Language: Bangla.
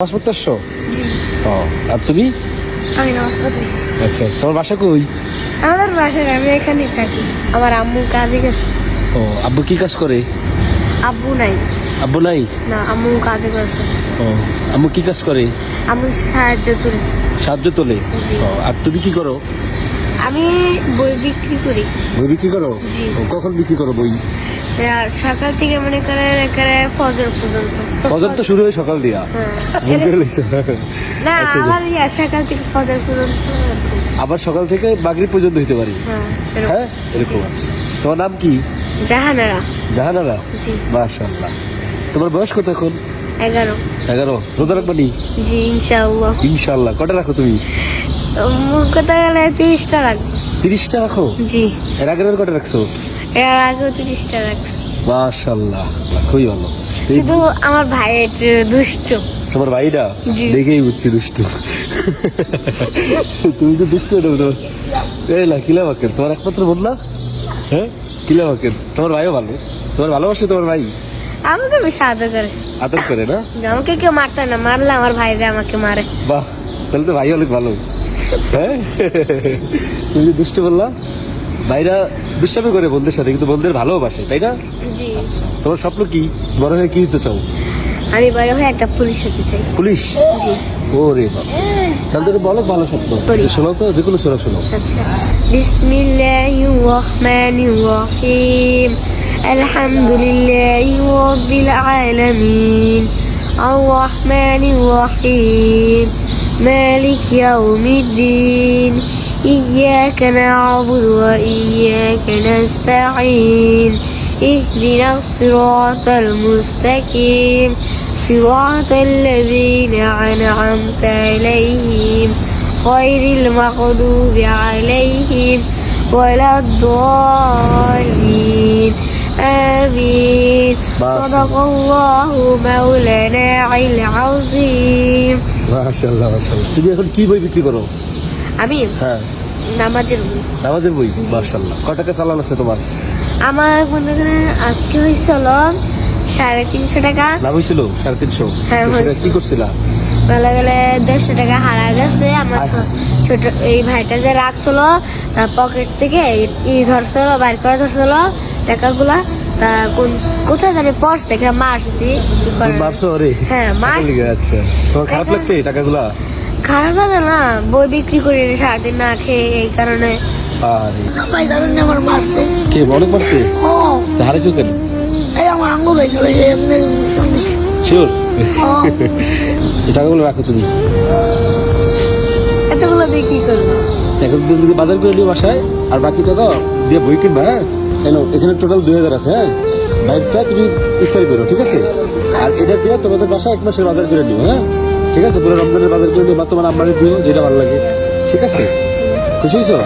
নামাজ পড়তে আসছো ও আর তুমি? আমি নামাজ আচ্ছা তোমার বাসা কই? আমাদের বাসায় আমি এখানেই থাকি। আমার আম্মু কাজে গেছে। ও আব্বু কি কাজ করে? আব্বু নাই। আব্বু নাই? না আম্মু কাজে গেছে। ও আম্মু কি কাজ করে? আম্মু সাহায্য তুলে। সাহায্য তোলে? ও, আর তুমি কি করো? আমি বই বিক্রি করি। বই বিক্রি করো। কখন বিক্রি করো বই? সকাল থেকে মনে করে একেবারে ফজর পর্যন্ত। বাজার তো শুরু হয় সকাল দিয়া। হ্যাঁ। না আচ্ছা, জি। আমার ইয়া সকাল থেকে ফজর পর্যন্ত। আবার সকাল থেকে বাগরি পর্যন্ত হইতে পারি? হ্যাঁ এরকম। হ্যাঁ আছে তোমার নাম কি? জাহানারা। জাহানারা? জি। মাশাআল্লাহ। তোমার বয়স কত এখন? এগারো। এগারো। রোজা রাখবা নি? জি ইনশাআল্লাহ। ইনশাআল্লাহ। কটা রাখো তুমি? কথা গেলে তিরিশটা রাখব। তিরিশটা রাখো? জি। এর আগের কটা রাখছো? এর আগেও তিরিশটা রাখছি। মাশাআল্লাহ খুবই ভালো। শুধু আমার ভাই দুষ্ট। তোমার ভাইটা? জি। দেখেই বুঝছি দুষ্টু। তুমি তো দুষ্টু এটা বুঝতে এই না কিলা বাকের? তোমার একমাত্র বোন হ্যাঁ? কিলা বাকের? তোমার ভাইও ভালো। তোমার ভালোবাসে তোমার ভাই? আমাকে বেশি আদর করে। আদর করে না? আমাকে কেউ মারতে না মারলে আমার ভাই যে আমাকে মারে। বাহ তাহলে তো ভাই অনেক ভালো। হ্যাঁ? তুমি দুষ্টু বললা? ভাইরা দুষ্টামি করে বন্ধুদের সাথে কিন্তু বন্ধুদের ভালোবাসে তাই না? জি। তোমার স্বপ্ন কি? বড় হয়ে কি হতে চাও? আমি বড় হয়ে একটা পুলিশ হতে চাই। পুলিশ? জি। ও রে বাবা। তাহলে বলো ভালো বলি। শোনাও তো যে কোনো শোনা শোনো। আচ্ছা। বিসমিল্লাহির রহমানির রহিম। আলহামদুলিল্লাহি রাব্বিল আলামিন। আর রহমানির রহিম। মালিক ইয়াউমিদ্দিন। إياك نعبد وإياك نستعين اهدنا الصراط المستقيم صراط الذين أنعمت عليهم غير المغضوب عليهم ولا الضالين آمين ما شاء صدق الله مولانا العظيم মাশাআল্লাহ মাশাআল্লাহ তুমি এখন কি বই বিক্রি করো আমি হ্যাঁ। নামাজের বই। নামাজের বই মাশাআল্লাহ। কয় টাকা চালান আছে তোমার? আমার মনে করেন আজকে হয়েছিল সাড়ে তিনশো টাকা। লাভ হয়েছিল সাড়ে তিনশো? হ্যাঁ। কি করছিলা? বলা গেলে দেড়শো টাকা হারা গেছে। আমার ছোট এই ভাইটা যে রাখছিল তার পকেট থেকে ই- ধরছিল বাইর করে ধরছিল টাকাগুলা। তা কোন- কোথায় জানি পড়ছে এখানে মারছি। মারছো? রে হ্যাঁ, মারছি। আচ্ছা তোমার খারাপ লাগছে টাকাগুলা? খারাপ লাগে না? বই বিক্রি করি সারাদিন না খেয়ে এই কারণে। আরে। ভাই জানেন যে আমার মাসে কে অনেক মারছে ও। হারাইছো কেন? এই আমার আঙ্গুল হয়ে গেল এমনি শিওর টাকাগুলো রাখো তুমি। এতগুলো দিয়ে কি করব? এখন তুমি বাজার করে নিও বাসায় আর বাকি টাকা দিয়ে বই কিনবা হ্যাঁ? কেন এখানে টোটাল দুই হাজার আছে হ্যাঁ? বাইকটা তুমি ইফতারি করো ঠিক আছে? আর এটা দিয়ে তোমাদের বাসায় এক মাসের বাজার করে নিও হ্যাঁ? ঠিক আছে পুরো রমজানের বাজার করে নিও বা তোমার আমার দিও যেটা ভালো লাগে ঠিক আছে? খুশি হয়েছো?